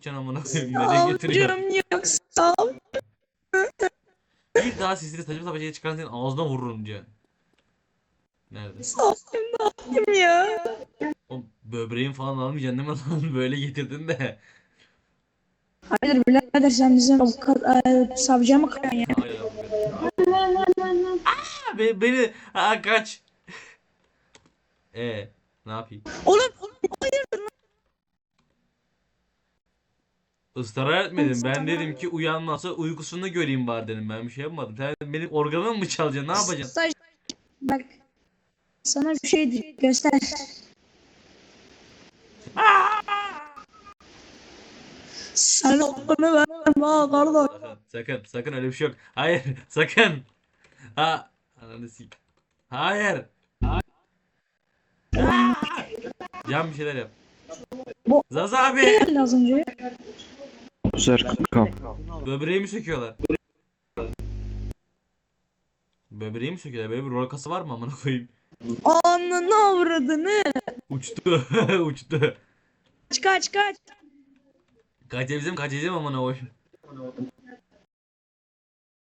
Can amına koyayım nereye getiriyor? Savcım yoksa. Bir daha sesini saçma sapan şey çıkaran senin ağzına vururum diyor. Nerede? Savcım ne yapayım ya? O böbreğin falan almayacaksın değil mi lan? Böyle getirdin de. Hayır birader sen bizim avukat, e, savcıya mı kayıyorsun ya? Aynen. Aa, be, beni Aa, kaç. E ne yapayım? Oğlum, oğlum hayırdır lan? Israr etmedim. Ben dedim ki uyanmazsa uykusunu göreyim bari dedim. Ben bir şey yapmadım. Sen benim organımı mı çalacaksın? Ne yapacaksın? Staj- Bak sana bir şey di- göster. Sen onu verme ha kardeş. Sakın, sakın, sakın öyle bir şey yok. Hayır, sakın. Ha, ananı sik. Hayır. Aa! Can bir şeyler yap. Bu- Zaza abi. Az önce. Serkan. Böbreğimi söküyorlar. Böbreğimi söküyorlar. Böyle bir rol kası var mı amına koyayım? Ananı avradını. Uçtu. Uçtu. Kaç kaç kaç. Kaçabilsem kaçacağım amına koyayım.